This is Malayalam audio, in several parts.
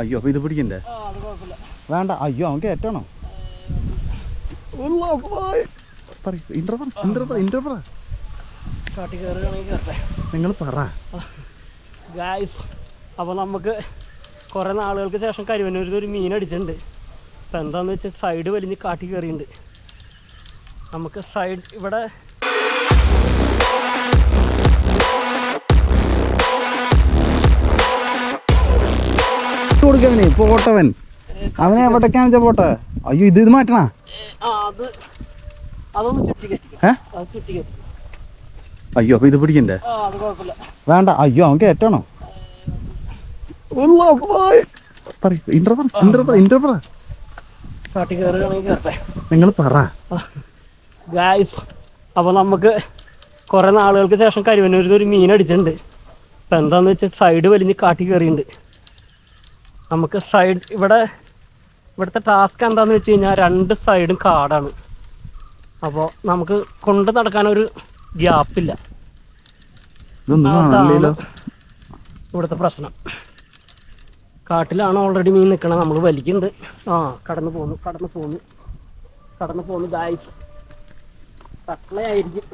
അയ്യോ അപ്പൊ ഇത് പിടിക്കണ്ടേ? വേണ്ട. അയ്യോ അവൻ കയറ്റണോ നിങ്ങൾ പറ. അപ്പൊ അപ്പോൾ നമുക്ക് കുറേ നാളുകൾക്ക് ശേഷം കരുവന്നൂരിൽ ഒരു മീൻ അടിച്ചിട്ടുണ്ട്. അപ്പോൾ എന്താണെന്ന് വെച്ചാൽ സൈഡ് വലിഞ്ഞ് കാട്ടി കയറിയിട്ടുണ്ട് നമുക്ക് സൈഡ് ഇവിടെ കൊടുക്കവനെ? പോട്ടവൻ അവനെ എവിടേക്കാന്ന് വെച്ചാൽ പോട്ടെ. അയ്യോ ഇത് ഇത് മാറ്റണ? അയ്യോ അപ്പൊ ഇത് പിടിക്കണ്ടേ? വേണ്ട. അയ്യോ അവൻ കേറ്റണോ? നിങ്ങൾ പറ. അപ്പൊ നമുക്ക് കൊറേ നാളുകൾക്ക് ശേഷം കരുവന്നൂരിൽ ഒരു മീൻ അടിച്ചിട്ടുണ്ട്. ഇപ്പൊ എന്താന്ന് വെച്ചാൽ സൈഡ് വലിഞ്ഞ് കാട്ടി കയറിയിട്ടുണ്ട് നമുക്ക് സൈഡ് ഇവിടെ ഇവിടുത്തെ ടാസ്ക് എന്താണെന്ന് വെച്ച് കഴിഞ്ഞാൽ രണ്ട് സൈഡും കാടാണ്. അപ്പോൾ നമുക്ക് കൊണ്ട് നടക്കാനൊരു ഗ്യാപ്പില്ല ഇവിടുത്തെ പ്രശ്നം. കാട്ടിലാണ് ഓൾറെഡി മീൻ നിൽക്കണത് നമ്മൾ വലിക്കുന്നുണ്ട്. ആ കടന്നു പോന്നു കടന്നു പോന്നു. കടന്നു പോന്നു ഗായ് കട്ടളയായിരിക്കും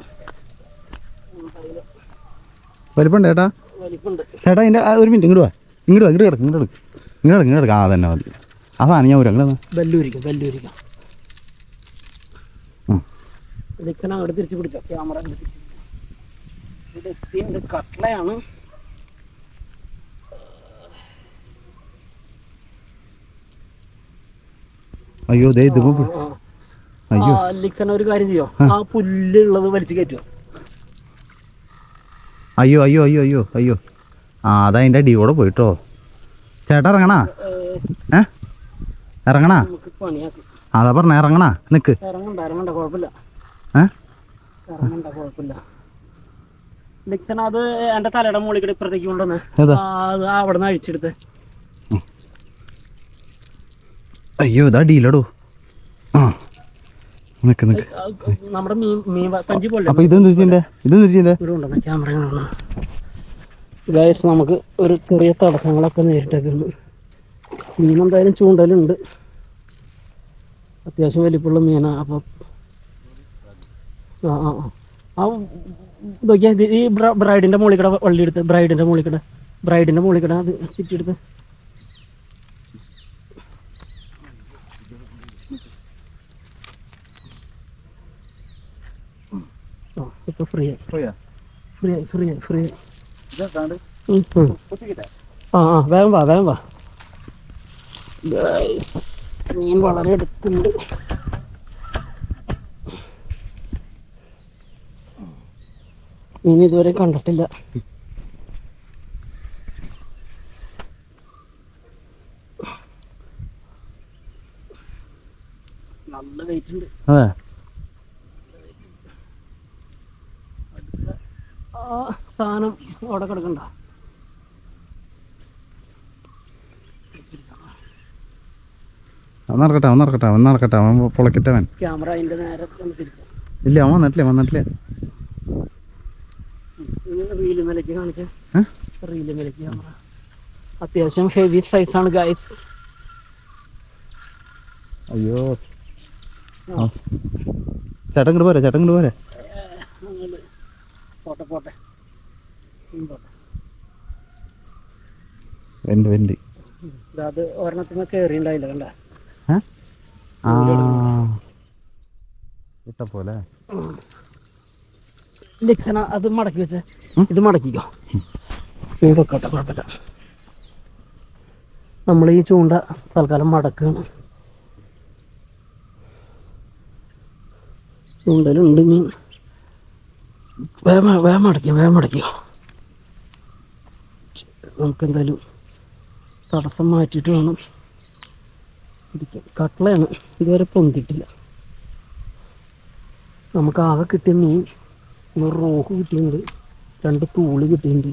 വലിപ്പുണ്ട് ചേട്ടാ വലിപ്പുണ്ട്. ചേട്ടാ ഇതിന്റെ ഒരു മിനിറ്റ് ഇങ്ങോട്ട് വാ. ഇങ്ങോട്ട് വാ ഇങ്ങോട്ട് കിടക്കും ഇങ്ങോട്ട് ഇങ്ങോട്ട് ഇങ്ങോട്ട്. ആ തന്നെ മതി. അതാണ് ഞാൻ ഒരു അങ്ങനെ ബെല്ലൂരിക്കും ബെല്ലൂരിക്കും. ഇതൊക്കെ അങ്ങോട്ട് തിരിച്ച് പിടിച്ചോ. ക്യാമറ അങ്ങോട്ട് തിരിച്ച് ഇത് എത്തിയുണ്ട് കട്ടളയാണ്. അയ്യോ ദേ ഇത് അയ്യോ. ലിക്സന ഒരു കാര്യം ചെയ്യോ? ആ. പുല്ലുള്ളത് വലിച്ചു കയറ്റുമോ അയ്യോ അയ്യോ അയ്യോ അയ്യോ അയ്യോ. ആ അതാ അതിന്റെ അടി കൂടെ പോയിട്ടോ. ചേട്ടാ ഇറങ്ങണാ? ഏ? ഇറങ്ങണാ? അതാ പറഞ്ഞ ഇറങ്ങണാ? നിക്ക്. അത് എന്റെ തലയുടെ മുകളിൽ കൂടെ ഇപ്പുറത്തേക്ക് കൊണ്ടുവന്ന് ആ, അത് അവിടെ നിന്ന് അഴിച്ചെടുത്ത്. അയ്യോ ഇതാ ഡീലടോ. ആ. നിക്ക് നിക്ക്. നമ്മുടെ മീൻ മീൻ കഞ്ചി പോലെ അപ്പൊ ഇതെന്ത് ഇതിന്റെ ഇതെന്ത് ചെയ്യണ്ടേ? ക്യാമറ ഗൈസ് നമുക്ക് ഒരു ചെറിയ തടസ്സങ്ങളൊക്കെ നേരിട്ടൊക്കെ ഉണ്ട് മീൻ എന്തായാലും ചൂണ്ടലുണ്ട്. അത്യാവശ്യം വലിപ്പമുള്ള മീനാണ് അപ്പോൾ ആ ആ ആ. നോക്കിയാൽ ഈ ബ്രൈഡിന്റെ മുകളിൽ വള്ളി എടുത്ത് ബ്രൈഡിന്റെ മുകളിൽ കൂടെ ബ്രൈഡിന്റെ മുകളിൽ കൂടെ അത് ചുറ്റിയെടുത്ത്. എടുത്ത് ഇപ്പോൾ ഫ്രീ ഫ്രീ ഫ്രീ ഫ്രീ. ആ ആ വേഗം വാ വേഗം വാ. മീൻ വളരെ അടുത്തുണ്ട് മീൻ ഇതുവരെ കണ്ടിട്ടില്ല. നല്ല വെയിറ്റ് ഉണ്ട്. അതെ. ആ സാധനം അവിടെ കിടക്കണ്ട. നടക്കട്ടെ അവൻ നടക്കട്ടെ അവൻ നടക്കട്ടെ അവൻ ക്യാമറ അതിന്റെ നേരെ ഇല്ല അവൻ വന്നിട്ടില്ല വന്നിട്ടില്ല. റീൽ മേലേക്ക് കാണിച്ചേ? റീൽ മേലേക്ക് ക്യാമറ. അത്യാവശ്യം ഹെവി സൈസാണ് ഗൈസ് അയ്യോ. ചേട്ടൻ ഇങ്ങോട്ട് പോരെ ചേട്ടൻ ഇങ്ങോട്ട് പോരെ. പോട്ടെ പോട്ടെ. വെന്റ് വെന്റ് അത് ഒരെണ്ണത്തിന് കണ്ട? അത് മടക്കി വെച്ചേ. ഇത് മടക്കിക്കോ. കുഴപ്പമില്ല. നമ്മൾ ഈ ചൂണ്ട തൽക്കാലം മടക്കുകയാണ് ചൂണ്ടലുണ്ട് മീൻ വേമടക്കിയോ വേമടക്കിയോ നമുക്ക് എന്തായാലും തടസ്സം മാറ്റിയിട്ട് വേണം. പിടിക്കാൻ കട്ട്ളയാണ്. ഇതുവരെ പൊന്തിട്ടില്ല നമുക്ക് ആകെ കിട്ടിയ മീൻ ഒരു റോഹ് കിട്ടിയിട്ടുണ്ട്. രണ്ട് തൂളി കിട്ടിയിട്ടുണ്ട്.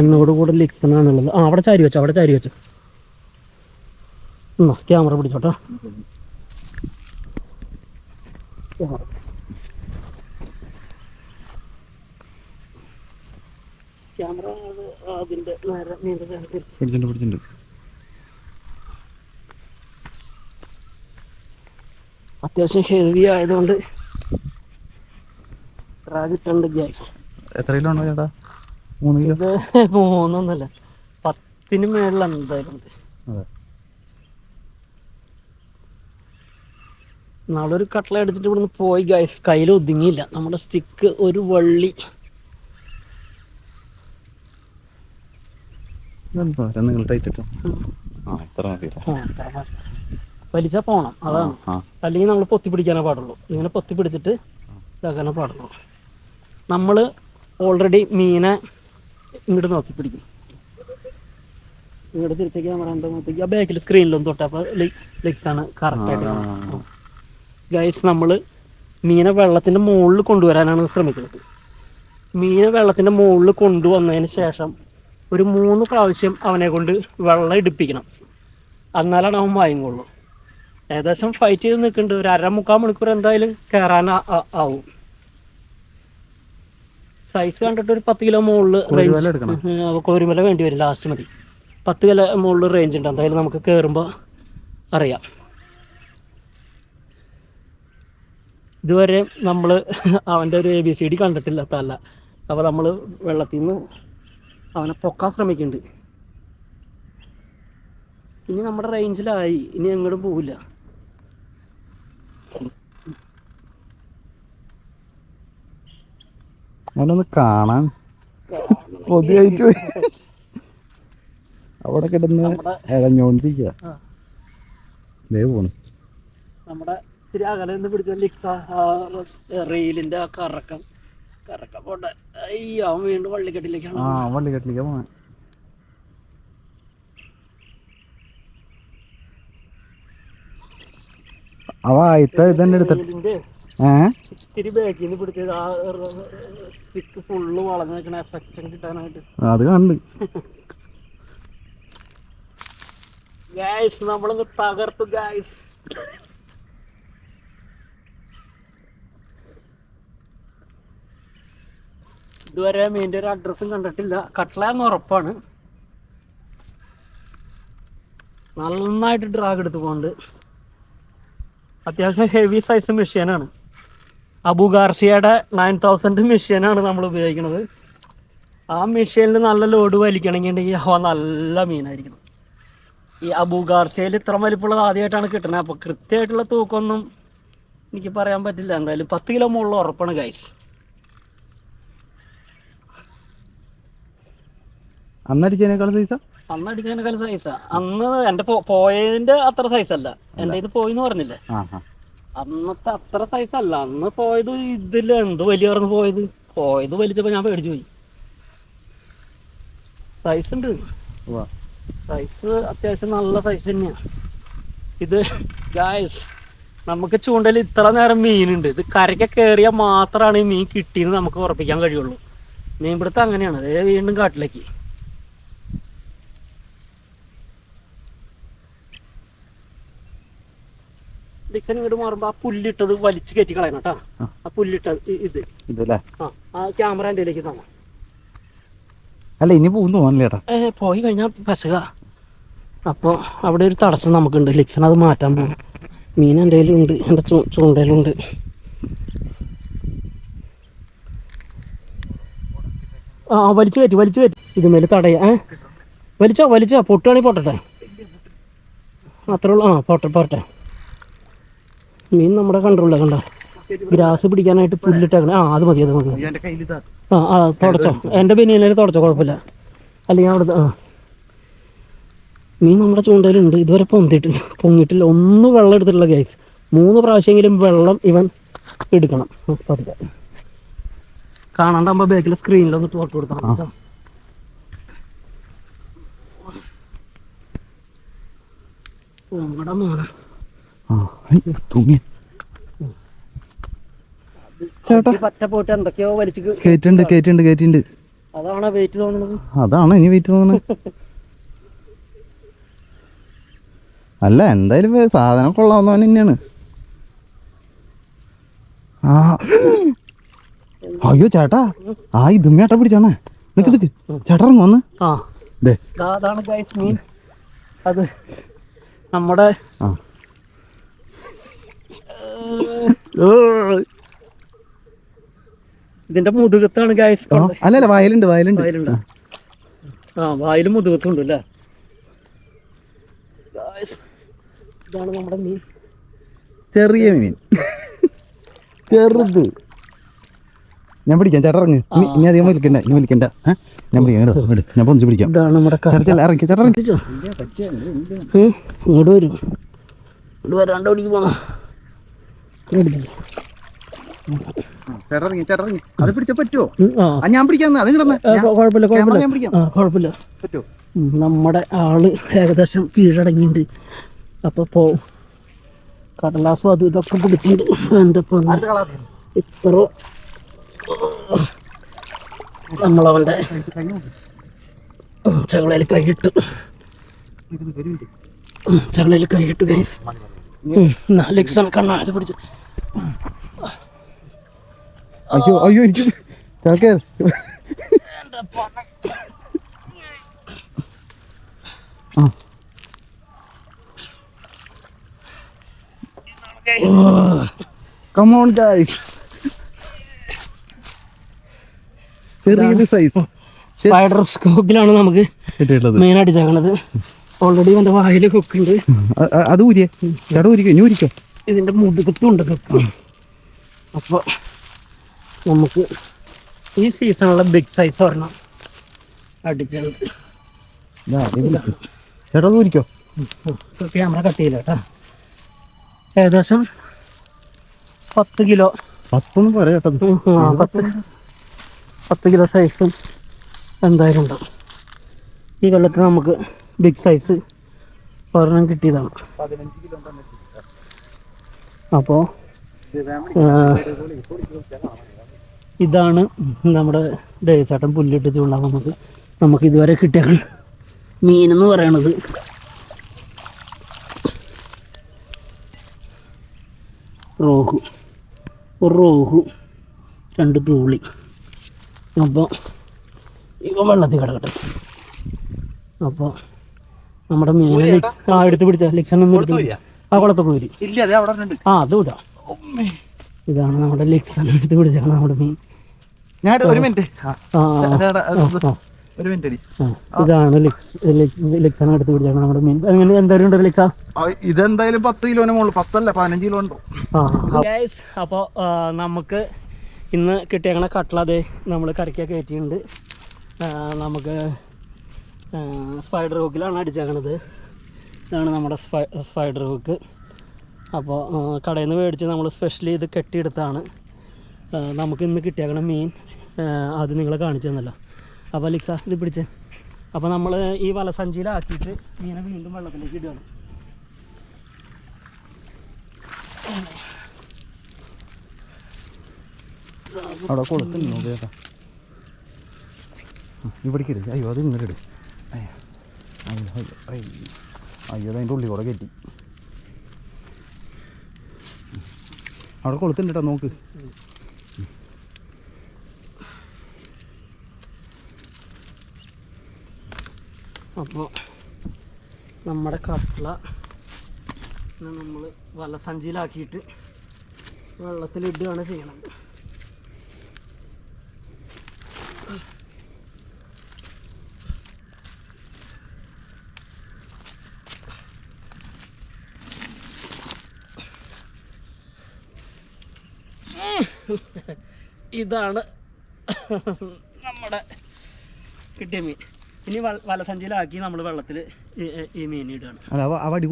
എന്നോട് കൂടെ ലിക്സൺ ആണുള്ളത് ആ അവിടെ ചാരി വെച്ചോ അവിടെ ചാരി വെച്ചോ. എന്നാ ക്യാമറ പിടിച്ചോട്ടോ. ക്യാമറ. ക്യാമറ അതിന്റെ നേരെ നീണ്ട പിടിച്ചിട്ടുണ്ട് പിടിച്ചിട്ടുണ്ട്. അത്യാവശ്യം ഹെവി ആയതുകൊണ്ട് കിട്ടുണ്ട് ഗ്യാസ് എത്ര കിലോ ഉണ്ടോ ചേട്ടാ? മൂന്ന് കിലോ? മൂന്നൊന്നല്ല പത്തിന് മേളിലാണ് എന്തായാലും. നാളെ ഒരു കട്ടള എടുത്തിട്ട് ഇവിടുന്ന് പോയി ഗൈസ് കയ്യിൽ ഒതുങ്ങിയില്ല നമ്മുടെ സ്റ്റിക്ക് ഒരു വള്ളി അത്ര മതി. വലിച്ചാ പോണം അതാണ്. അല്ലെങ്കിൽ നമ്മൾ പൊത്തി പിടിക്കാനേ പാടുള്ളൂ. ഇങ്ങനെ പൊത്തി പിടിച്ചിട്ട് ഇതാക്കാനേ പാടുള്ളൂ. നമ്മൾ ഓൾറെഡി മീനെ ഇങ്ങോട്ട് നോക്കി പിടിക്കും. ഇങ്ങോട്ട് തിരിച്ച ക്യാമറ എന്താ നോക്കി ആ ബാക്കിൽ സ്ക്രീനിലൊന്നും തൊട്ട് അപ്പോൾ ലെഗ്സാണ് കറക്റ്റായിട്ട് ഗൈസ് നമ്മൾ മീനെ വെള്ളത്തിന്റെ മുകളിൽ കൊണ്ടുവരാനാണ് ശ്രമിക്കുന്നത്. മീനെ വെള്ളത്തിന്റെ മുകളിൽ കൊണ്ടുവന്നതിന് ശേഷം ഒരു മൂന്ന് പ്രാവശ്യം അവനെ കൊണ്ട് വെള്ളം എടുപ്പിക്കണം എന്നാലാണ് അവൻ വായുകൊള്ളൂ ഏകദേശം ഫൈറ്റ് ചെയ്ത് നിൽക്കുന്നുണ്ട്. ഒരു അര മുക്കാൽ മണിക്കൂർ എന്തായാലും കയറാൻ ആവും. സൈസ് കണ്ടിട്ട് ഒരു പത്ത് കിലോ മുകളിൽ റേഞ്ച്. കോരുമല വേണ്ടി വരും. ലാസ്റ്റ് മതി. പത്ത് കിലോ മുകളിൽ റേഞ്ച് ഉണ്ട്. എന്തായാലും നമുക്ക് കയറുമ്പോൾ അറിയാം. ഇതുവരെ നമ്മൾ അവന്റെ ഒരു എ ബി സി ഡി കണ്ടിട്ടില്ല. തല്ല അപ്പോൾ നമ്മൾ വെള്ളത്തിൽ നിന്ന് അവനെ പൊക്കാൻ ശ്രമിക്കുന്നുണ്ട്. ഇനി നമ്മുടെ റേഞ്ചിലായി ഇനി എങ്ങോട്ടും പോവില്ല. അവനൊന്ന് കാണാൻ പൊതിയായിട്ട്. അവിടെ കിടന്ന് നമ്മുടെ ഇഴഞ്ഞോണ്ടിരിക്കുക പോണു. നമ്മുടെ ഇത്തിരി അകലെ നിന്ന് പിടിച്ച ലിക്സ റെയിലിന്റെ ആ കറക്കം. കറക്കം പോട്ടെ. അയ്യോ അവൻ വീണ്ടും വള്ളിക്കെട്ടിലേക്കാണ് ആ വള്ളിക്കെട്ടിലേക്ക് പോണേ അവ ആയിത്ത ഇതന്നെ എടുത്തിട്ട് അത് കണ്ട്. ഗായ്സ് നമ്മളൊന്ന് തകർത്തു ഗായ്സ് ഇതുവരെ മീന്റെ ഒരു അഡ്രസ്സും കണ്ടിട്ടില്ല. കട്ട്ലാന്ന് ഉറപ്പാണ്. നന്നായിട്ട് ഡ്രാഗ് എടുത്ത് പോകുന്നുണ്ട് അത്യാവശ്യം ഹെവി സൈസ് മെഷീനാണ് അബു ഗാർസിയയുടെ നയൻ തൗസൻഡ് മെഷീനാണ് നമ്മൾ ഉപയോഗിക്കുന്നത്. ആ മെഷീനിൽ നല്ല ലോഡ് വലിക്കണമെങ്കിൽ അവ നല്ല മീനായിരിക്കണം ഈ അബു ഗാർസിയയിൽ ഇത്ര വലിപ്പുള്ളത് ആദ്യമായിട്ടാണ് കിട്ടുന്നത്. അപ്പോൾ കൃത്യമായിട്ടുള്ള തൂക്കമൊന്നും എനിക്ക് പറയാൻ പറ്റില്ല. എന്തായാലും പത്ത് കിലോ മുകളിൽ ഉറപ്പാണ് ഗൈസ് അന്നടിച്ചതിനേക്കാൾ സൈസ അന്ന് അടിക്കാനൊക്കെ സൈസാ അന്ന് എന്റെ പോയതിന്റെ അത്ര സൈസ് അല്ല. എന്റെ ഇത് പോയിന്ന് പറഞ്ഞില്ലേ? അന്നത്തെ അത്ര സൈസ് അല്ല. അന്ന് പോയത് ഇതില്ല എന്ത് വലിയ പോയത്? പോയത് വലിച്ചപ്പോ ഞാൻ പേടിച്ചു പോയി. സൈസ് ഉണ്ട്. സൈസ് അത്യാവശ്യം നല്ല സൈസ് തന്നെയാ. ഇത് ഗായസ് നമുക്ക് ചൂണ്ടയിൽ ഇത്ര നേരം മീനുണ്ട്. ഇത് കരയ്ക്ക് കയറിയാൽ മാത്രമാണ് ഈ മീൻ കിട്ടിയെന്ന് നമുക്ക് ഉറപ്പിക്കാൻ കഴിയുള്ളൂ. മീൻപിടുത്തം അങ്ങനെയാണ്. അതേ വീണ്ടും കാട്ടിലേക്ക്. ഡിക്കൻ ഇങ്ങോട്ട് മാറുമ്പോ ആ പുല്ലിട്ടത് വലിച്ചു കയറ്റി കളയണം കേട്ടോ. ആ. പുല്ലിട്ടത് ഇ- ഇത്. ഇതല്ലേ? ആ ആ ക്യാമറ എന്റെ തന്നെ. അല്ല ഇനി പോകുന്നു തോന്നല്ലേട്ടാ ഏ, പോയി കഴിഞ്ഞാൽ പശക. അപ്പോൾ അവിടെ ഒരു തടസ്സം നമുക്കുണ്ട്. ലിക്സൺ അത് മാറ്റാൻ പോകും മീൻ എന്റെ കയ്യിലുണ്ട് എന്റെ ചൂ ചൂണ്ടയിലുണ്ട്. ആ ആ, വലിച്ചു കയറ്റി വലിച്ചു കയറ്റി. ഇതുമേൽ തടയ. ഏ? വലിച്ചോ വലിച്ചോ. പൊട്ടുകയാണെങ്കിൽ പൊട്ടട്ടെ. അത്രേ ഉള്ളൂ. ആ പോട്ടെ പോട്ടെ മീൻ നമ്മുടെ കൺട്രോളിലാണ് കണ്ട? ഗ്രാസ് പിടിക്കാനായിട്ട് പുല്ലിട്ടേക്കണേ. ആ അത് മതി അത് മതി. ആ ആ തുടച്ചോ. എന്റെ ബനിയനിൽ തുടച്ചോ കുഴപ്പമില്ല. അല്ലെങ്കിൽ അവിടെ ആ. മീൻ നമ്മുടെ ചൂണ്ടയിലുണ്ട്. ഇതുവരെ പൊന്തിയിട്ടില്ല പൊങ്ങിയിട്ടില്ല ഒന്ന് വെള്ളം എടുത്തിട്ടില്ല ഗ്യാസ് മൂന്ന് പ്രാവശ്യമെങ്കിലും വെള്ളം ഇവൻ എടുക്കണം. പതുക്കെ. കാണാണ്ടാകുമ്പോൾ ബാക്കിൽ സ്ക്രീനിലൊന്ന് തോട്ട് കൊടുക്കണം. ഉമ്മടെ മോനെ. തൂങ്ങി. കയറ്റുണ്ട് കയറ്റുണ്ട് കയറ്റുണ്ട് അതാണ് വെയിറ്റ് തോന്നുന്നത്? അതാണ് ഇനി വെയിറ്റ് തോന്നുന്നത് അല്ല എന്തായാലും സാധനം കൊള്ളാവുന്നവൻ തന്നെയാണ്. ആ. അയ്യോ ചേട്ടാ. ആ ഇതുമ്മേട്ട പിടിച്ചാണേ. നിക്ക് നിക്ക്. ചേട്ടാ ഇറങ്ങ് വന്ന്. അതാണ് അത് നമ്മുടെ ആ. ഇതിന്റെ മുതുകത്താണ് ഗായസ് അല്ലല്ല വയലുണ്ട് വയലുണ്ട്. വയലുണ്ട്. ആ വായിലും മുതുകത്തുണ്ട് അല്ലേ Guys, ഇതാണ് നമ്മുടെ മീൻ. ചെറിയ മീൻ. ചെറുത്. ഞാൻ പിടിക്കാം ചേട്ടാ ഇറങ്ങ്. ഇനി അധികം വലിക്കണ്ട ഇനി വലിക്കണ്ട ഞാൻ പിടിക്കാം ഞാൻ പൊന്നിച്ച് പിടിക്കാം. ഇതാണ് നമ്മുടെ ചേട്ടാ ഇറങ്ങി ചേട്ടാ ഇറങ്ങി. ഇങ്ങോട്ട് വരും. ഇങ്ങോട്ട് വരാണ്ട് ഓടിക്ക് പോണോ. അത് പിടിച്ച പറ്റുമോ ഞാൻ അത് കിടന്ന് കുഴപ്പമില്ല കുഴപ്പമില്ല. കുഴപ്പമില്ല. പറ്റുമോ നമ്മുടെ ആൾ ഏകദേശം കീഴടങ്ങിയിട്ടുണ്ട്. അപ്പൊ പോ കടലാസും അതും ഇതൊക്കെ പിടിച്ചിട്ടുണ്ട്. എന്റെ ഇത്ര. നമ്മളവന്റെ ചകളയിൽ കൈയിട്ട്. ചകളയിൽ കൈയിട്ട് ഗൈസ് ലെക്സൺ കണ്ണാടി പിടിച്ച്. അയ്യോ അയ്യോ എനിക്ക് കമോൺ ഗൈസ് ചെറിയൊരു സൈസ് സ്പൈഡർ സ്കോപ്പിലാണ് നമുക്ക് മെയിനായിട്ട് അടിച്ചേക്കണത് ഓൾറെഡി എന്റെ വായിൽ കൊക്കുണ്ട്. അത് ഊരിയേ? ചേട്ടാ ഊരിക്കോ? ഇനി ഊരിക്കോ? ഇതിന്റെ മുതുകത്തും ഉണ്ട് കൊക്ക്. അപ്പോൾ നമുക്ക് ഈ സീസണുള്ള ബിഗ് സൈസ് വരണം. ചേട്ടാ ഊരിക്കോ? ക്യാമറ കട്ട് ചെയ്യില്ല കേട്ടോ. ഏകദേശം പത്ത് കിലോ. പത്തൊന്നും പറയാ പത്ത്. പത്ത് കിലോ സൈസും എന്തായാലും ഉണ്ടാവും. ഈ കൊല്ലത്തിൽ നമുക്ക് ബിഗ് സൈസ് ഒരെണ്ണം കിട്ടിയതാണ്. അപ്പോൾ ഇതാണ് നമ്മുടെ ദേശാട്ടം പുല്ലിട്ട് ചൂണ്ടാൻ നമുക്ക് ഇതുവരെ കിട്ടിയ മീനെന്ന് പറയണത്. റോഹു. റോഹു രണ്ട് തൂളി. അപ്പോൾ ഇവ വെള്ളത്തിൽ കിടക്കട്ടെ. അപ്പോൾ നമ്മുടെ മീനെ ലിക്- ആ എടുത്ത് പിടിച്ച? എടുത്ത് പിടി. ആ കുളത്തൊക്കെ പോയി. ഇല്ല അതെ അവിടെ ഉണ്ട്. ആ അത് വിടാ ഇതാണ് നമ്മുടെ ലിക്സൺ എടുത്ത് പിടിച്ചാണ് നമ്മുടെ മീൻ. ഞാൻ ഒരു മിനിറ്റ്. ആ. ആ, ആ, ഒരു മിനിറ്റ് അടി. ആ. ഇതാണ് ലിക്സൺ എടുത്ത് പിടിച്ചാണ് നമ്മുടെ മീൻ. അങ്ങനെ എന്തായാലും ഉണ്ടോ ലിക്സ ഇതെന്തായാലും പത്ത് കിലോന് മുകളിൽ പത്തല്ല പതിനഞ്ച് കിലോ ഉണ്ടോ. അപ്പോൾ നമുക്ക് ഇന്ന് കിട്ടിയേക്കണ കട്ട്ല അതെ നമ്മൾ കറിക്കാൻ കയറ്റിയിട്ടുണ്ട്. ആ, നമുക്ക് സ്പൈഡർ ഹുക്കിലാണ് അടിച്ചേക്കണത്. ഇതാണ് നമ്മുടെ സ്പൈ സ്പൈഡർ ഹുക്ക് അപ്പോൾ കടയിൽ നിന്ന് മേടിച്ച് നമ്മൾ സ്പെഷ്യലി ഇത് കെട്ടിയെടുത്താണ്. നമുക്ക് ഇന്ന് കിട്ടിയേക്കണ മീൻ അത് നിങ്ങളെ കാണിച്ചു തന്നല്ലോ. അപ്പോൾ ലിക്സ ഇത് പിടിച്ച്. അപ്പോൾ നമ്മൾ ഈ വലസഞ്ചിയിലാക്കിയിട്ട് മീനെ വീണ്ടും വെള്ളത്തിലേക്ക് ഇടുകയാണ് അവിടെ കൊടുക്കുന്നു ഇവിടേക്ക് ഇടുക അയ്യോ അത് ഇങ്ങോട്ട് ഇട്. അയ്യോ അതിന്റെ ഉള്ളിൽ കൂടെ കയറ്റി. അവിടെ കൊളുത്തുണ്ട് കേട്ടോ നോക്ക്. അപ്പോൾ നമ്മുടെ കട്ടള നമ്മൾ വലസഞ്ചിയിലാക്കിയിട്ട് വെള്ളത്തിലിടുകയാണ് ചെയ്യണത്. ഇതാണ് നമ്മുടെ കിട്ടിയ മീൻ. ഇനി വലസഞ്ചിയിലാക്കി നമ്മൾ വെള്ളത്തിൽ ഈ മീൻ ഇടുകയാണ്. അവടി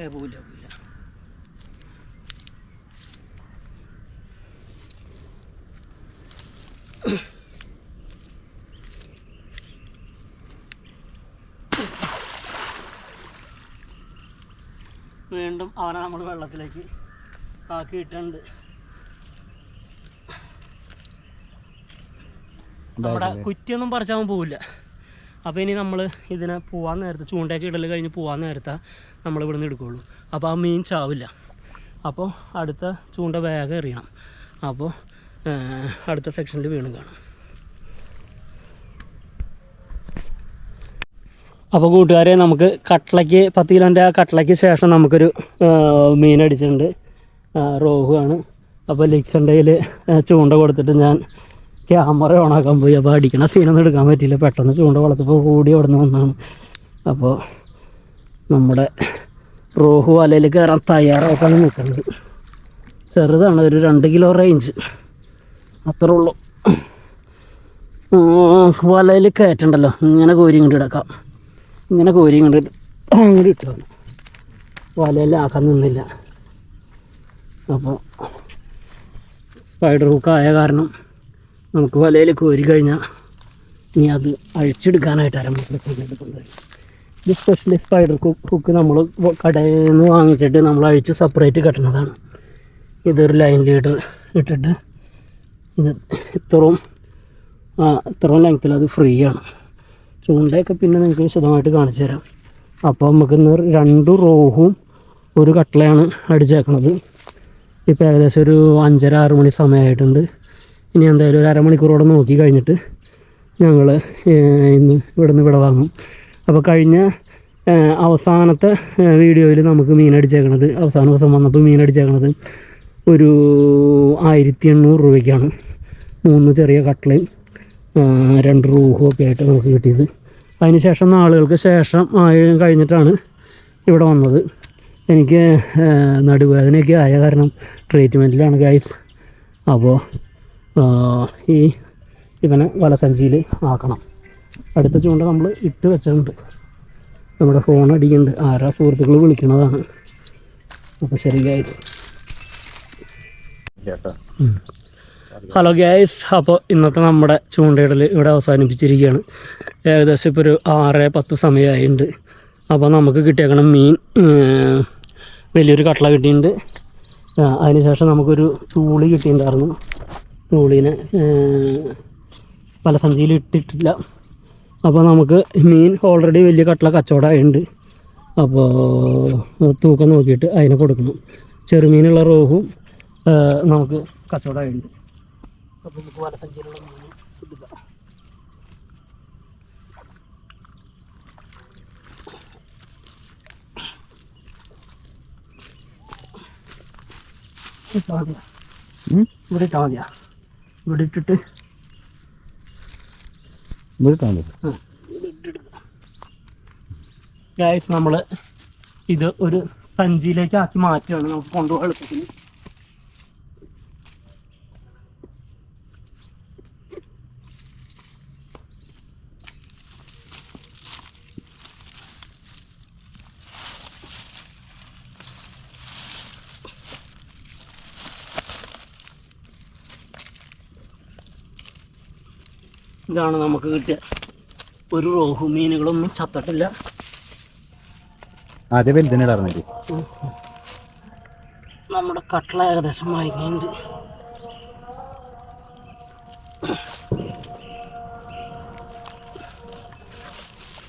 ഏ പോവില്ല പോവില്ല. വീണ്ടും അവനെ നമ്മൾ വെള്ളത്തിലേക്ക് ആക്കി ഇട്ടുണ്ട് നമ്മുടെ കുറ്റിയൊന്നും പറിച്ചാൽ പോവില്ല. അപ്പോൾ ഇനി നമ്മൾ ഇതിനെ പോകാൻ നേരത്തെ ചൂണ്ടയൊക്കെ ഇടൽ കഴിഞ്ഞ് പോകാൻ നേരത്തെ നമ്മൾ ഇവിടെ നിന്ന് എടുക്കുകയുള്ളൂ അപ്പോൾ ആ മീൻ ചാവില്ല. അപ്പോൾ അടുത്ത ചൂണ്ട വേഗം എറിയണം. അപ്പോൾ അടുത്ത സെക്ഷനിൽ വീണ് കാണാം. അപ്പോൾ കൂട്ടുകാരെ നമുക്ക് കട്ടളയ്ക്ക് പത്ത് കിലോന്റെ ആ കട്ട്ലയ്ക്ക് ശേഷം നമുക്കൊരു മീൻ അടിച്ചിട്ടുണ്ട്. റോഹു ആണ്. അപ്പോൾ ലിക്സണ്ടയിൽ ചൂണ്ട കൊടുത്തിട്ട് ഞാൻ ക്യാമറ ഓണാക്കാൻ പോയി. അപ്പോൾ അടിക്കണ സീനൊന്നും എടുക്കാൻ പറ്റിയില്ല. പെട്ടെന്ന് ചൂണ്ട വളർത്തപ്പോൾ കൂടി അവിടെ നിന്ന് വന്നാണ് അപ്പോൾ നമ്മുടെ റോഹു വലയിൽ കയറാൻ തയ്യാറായിട്ടാണ് നിൽക്കുന്നത് ചെറുതാണ് ഒരു രണ്ട് കിലോ റേഞ്ച് അത്രേ ഉള്ളൂ. വലയിൽ കയറ്റണ്ടല്ലോ. ഇങ്ങനെ കോരി ഇങ്ങോട്ട് ഇടക്കാം ഇങ്ങനെ കോരി ഇങ്ങോട്ട് അങ്ങോട്ട് ഇട്ടു വന്നു. വലയെല്ലാം ആക്കാൻ നിന്നില്ല. അപ്പോൾ സ്പൈഡർ ഹുക്ക് ആയ കാരണം നമുക്ക് വലയിൽ കോരി കഴിഞ്ഞാൽ ഇനി അത് അഴിച്ചെടുക്കാനായിട്ട് അരമണിക്കൂർ കൊണ്ടുവരും. ഇത് സ്പെഷ്യലി സ്പൈഡർ ഹുക്ക് നമ്മൾ കടയിൽ നിന്ന് വാങ്ങിച്ചിട്ട് നമ്മൾ അഴിച്ച് സെപ്പറേറ്റ് കെട്ടുന്നതാണ്. ഇതൊരു ലൈൻ ലീഡർ ഇട്ടിട്ട് ഇത് ഇത്രയും ഇത്രയും ലെങ്ത്തിൽ അത് ഫ്രീ ആണ്. ചൂണ്ടയൊക്കെ പിന്നെ നിങ്ങൾക്ക് വിശദമായിട്ട് കാണിച്ചു തരാം. അപ്പോൾ നമുക്ക് ഇന്ന് രണ്ട് റോഹും ഒരു കട്ടളയാണ് അടിച്ചേക്കണത്. ഇപ്പോൾ ഏകദേശം ഒരു അഞ്ചര ആറ് മണി സമയമായിട്ടുണ്ട്. ഇനി എന്തായാലും ഒരു അരമണിക്കൂറോടെ നോക്കി കഴിഞ്ഞിട്ട് ഞങ്ങൾ ഇന്ന് ഇവിടെ നിന്ന് ഇവിടെ വാങ്ങും. അപ്പോൾ കഴിഞ്ഞ അവസാനത്തെ വീഡിയോയിൽ നമുക്ക് മീൻ അടിച്ചേക്കണത് അവസാന ദിവസം വന്നപ്പോൾ മീൻ അടിച്ചേക്കണത് ഒരു ആയിരത്തി എണ്ണൂറ് രൂപയ്ക്കാണ്. മൂന്ന് ചെറിയ കട്ട്ലയും ആ, രണ്ട് റൂഹും ഒക്കെ ആയിട്ട് നമുക്ക് കിട്ടിയത്. അതിന് ശേഷം നാളുകൾക്ക് ശേഷം ആയി കഴിഞ്ഞിട്ടാണ് ഇവിടെ വന്നത്. എനിക്ക് നടുവേദനയൊക്കെ ആയ കാരണം ട്രീറ്റ്മെന്റിലാണ് ഗൈസ് അപ്പോൾ ഈ ഇവനെ വലസഞ്ചിയിൽ ആക്കണം. അടുത്ത ചൂണ്ട നമ്മൾ ഇട്ട് വെച്ചിട്ടുണ്ട്. നമ്മുടെ ഫോൺ അടിക്കുന്നുണ്ട്. ആരാ സുഹൃത്തുക്കൾ വിളിക്കുന്നതാണ് അപ്പോൾ ശരി ഗൈസ് ചേട്ടാ ഹലോ ഗ്യാസ് അപ്പോൾ ഇന്നത്തെ നമ്മുടെ ചൂണ്ടയിടൽ ഇവിടെ അവസാനിപ്പിച്ചിരിക്കുകയാണ്. ഏകദേശം ഇപ്പോൾ ഒരു ആറ് പത്ത് സമയമായിട്ടുണ്ട് അപ്പോൾ നമുക്ക് കിട്ടിയേക്കണം മീൻ വലിയൊരു കട്ട്ള കിട്ടിയിട്ടുണ്ട് അതിനുശേഷം നമുക്കൊരു ചൂളി കിട്ടിയിട്ടുണ്ടായിരുന്നു. ചൂളീനെ പല സഞ്ചിയിൽ ഇട്ടിട്ടില്ല. അപ്പോൾ നമുക്ക് മീൻ ഓൾറെഡി വലിയ കട്ട്ള കച്ചവടമായിട്ടുണ്ട് അപ്പോൾ തൂക്കം നോക്കിയിട്ട് അതിനെ കൊടുക്കണം ചെറുമീനുള്ള റോഹും നമുക്ക് കച്ചവടമായിട്ടുണ്ട് അപ്പോൾ നമുക്ക് പല സഞ്ചിയിലുള്ള മീൻ എടുക്കാം ഇട്ടാൽ മതിയോ ഉം? ഇവിടെ ഇട്ടാൽ മതിയാ ഇവിടെ ഇട്ടിട്ട് ഇവിടെ മതി ഗായസ് നമ്മൾ ഇത് ഒരു സഞ്ചിയിലേക്ക് ആക്കി മാറ്റുകയാണ് നമുക്ക് കൊണ്ടുപോകാൻ എളുപ്പത്തിന്. ഇതാണ് നമുക്ക് കിട്ടിയ ഒരു റോഹു മീനുകളൊന്നും ചത്തിട്ടില്ല. ആദ്യം നമ്മുടെ കട്ടള ഏകദേശം വാങ്ങിക്കുന്നുണ്ട്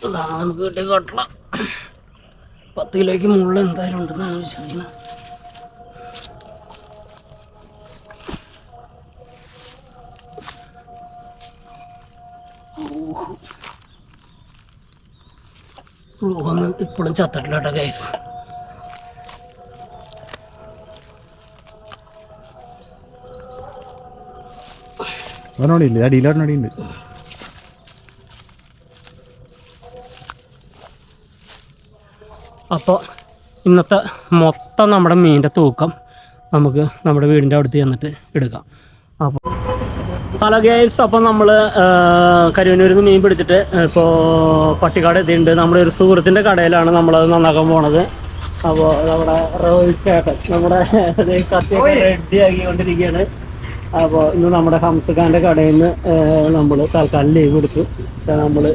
ഇതാണ് നമുക്ക് കിട്ടിയ കട്ടള. പത്ത് കിലോയ്ക്ക് മുകളിൽ എന്തായാലും ഉണ്ടെന്നാണ് വിശ്വസിക്കുന്നത്. ഒന്നും ഇപ്പോഴും ചത്തിട്ടില്ല കേട്ടോ ഗൈസ് അടിയിലൊരെണ്ണോടി ഉണ്ട് അപ്പോൾ ഇന്നത്തെ മൊത്തം നമ്മുടെ മീനിന്റെ തൂക്കം നമുക്ക് നമ്മുടെ വീടിന്റെ അടുത്ത് ചെന്നിട്ട് എടുക്കാം. അപ്പോൾ ഹലോ ഗേൾസ് അപ്പോൾ നമ്മൾ കരുവനൂരിൽ നിന്ന് മീൻ പിടിച്ചിട്ട് ഇപ്പോൾ പട്ടിക്കാട് എത്തിയിട്ടുണ്ട്. നമ്മുടെ ഒരു സുഹൃത്തിന്റെ കടയിലാണ് നമ്മളത് നന്നാക്കാൻ പോണത്. അപ്പോൾ നമ്മുടെ റോഹിത് ചേട്ടൻ നമ്മുടെ കത്തിയൊക്കെ റെഡി ആക്കിക്കൊണ്ടിരിക്കുകയാണ് അപ്പോൾ ഇന്ന് നമ്മുടെ ഹംസഖാന്റെ കടയിൽ നിന്ന് നമ്മൾ തൽക്കാലം ലീവ് എടുത്തു. നമ്മൾ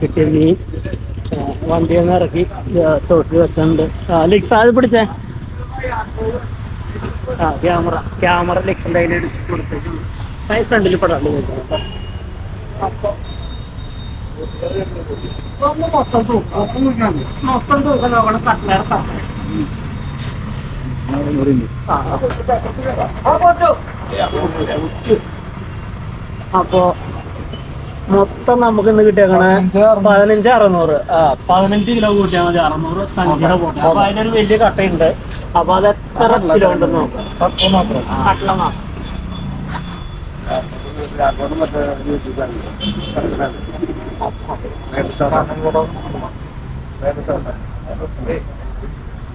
കിട്ടിയ മീൻ വണ്ടിയിൽ നിന്ന് ഇറക്കി ചോട്ടിൽ വെച്ചിട്ടുണ്ട്. ആ ലിക്സ് അത് പിടിച്ചേ. ആ ക്യാമറ ക്യാമറ ലിക്സിന്റെ കയ്യിൽ എടുത്ത് കൊടുത്തിട്ടുണ്ട് ഫ്രണ്ടിൽ പെടാണ്ട് മൊത്തം തൂക്കം മൊത്തം തൂക്കം നോക്കണം ആ. അപ്പോ മൊത്തം നമുക്ക് ഇന്ന് കിട്ടിയേക്കണ പതിനഞ്ച് അറുന്നൂറ്. ആ പതിനഞ്ച് കിലോ കൂട്ടിയാൽ മതി അറുന്നൂറ് സഞ്ചിയുടെ പോട്ടെ അപ്പൊ അതിനൊരു വലിയ കട്ടയുണ്ട്. അപ്പൊ അത് എത്ര കിലോ ഉണ്ടെന്ന് നോക്കാം. കട്ട മാത്രം.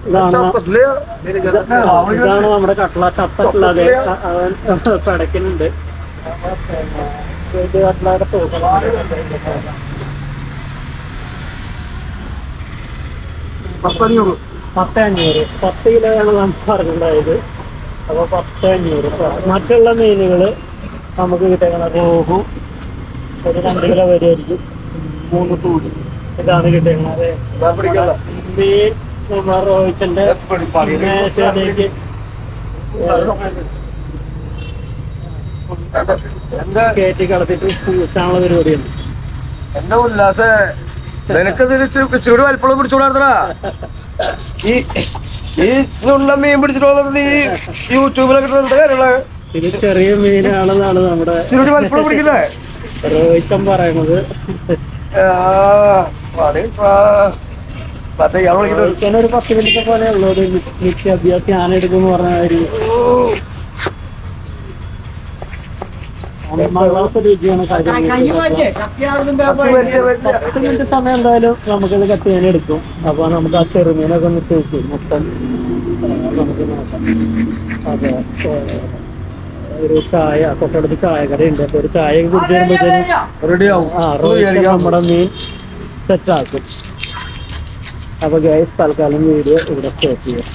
ഇതാണ് നമ്മുടെ കട്ട്ള ചത്തല്ലാതെ പടക്കുന്നുണ്ട് കട്ട്ളയുടെ തൂക്കം പത്ത് അഞ്ഞൂറ് പത്ത് കിലോയാണ് നമ്മൾ പറഞ്ഞിട്ടുണ്ടായത്. അപ്പൊ പത്ത് അഞ്ഞൂറ് മറ്റുള്ള മീനുകൾ നമുക്ക് കിട്ടേക്കണത് റോഹു ഒരു രണ്ട് കിലോ വരുമായിരിക്കും മൂന്ന് തൂടി ഇതാണ് കിട്ടേക്കണത് മേശയിലേക്ക് കയറ്റി കളത്തിട്ട് പൂശാനുള്ള പരിപാടിയുണ്ട്. എന്റെ ഉല്ലാസ? നിനക്കതിൽ ഇച്ചിരി വലിപ്പുള്ള പിടിച്ചോടാ ഈ ഈ ഉള്ള മീൻ പിടിച്ചിട്ടുള്ള നീ യൂട്യൂബിലൊക്കെ കാര്യങ്ങൾ. ഇത് ചെറിയ മീനാണെന്നാണ് നമ്മുടെ റോഹിച്ചൻ പറയുന്നത്. ഒരു പത്ത് മിനിറ്റ് പോലെ ഉള്ളത് നിത്യാഭ്യാസം ഞാൻ എടുക്കുമെന്ന് പറഞ്ഞ പത്ത് പത്ത് മിനിറ്റ് സമയം എന്തായാലും നമുക്കത് കട്ട് ചെയ്യാൻ എടുക്കും. അപ്പൊ നമുക്ക് ആ ചെറുമീനൊക്കെ ഒന്ന് തൂക്കും മൊത്തം. നമുക്ക് നോക്കാം. അതെ. ഒരു ചായ തൊട്ടടുത്ത് ചായക്കടയുണ്ട്. അപ്പൊ ഒരു ചായ കുടിച്ച് വരുമ്പോഴത്തേനും ആ നമ്മുടെ മീൻ സെറ്റ് ആക്കും. അപ്പൊ ഗൈസ് തൽക്കാലം വീഡിയോ ഇവിടെ സ്റ്റോപ്പ് ചെയ്യാം.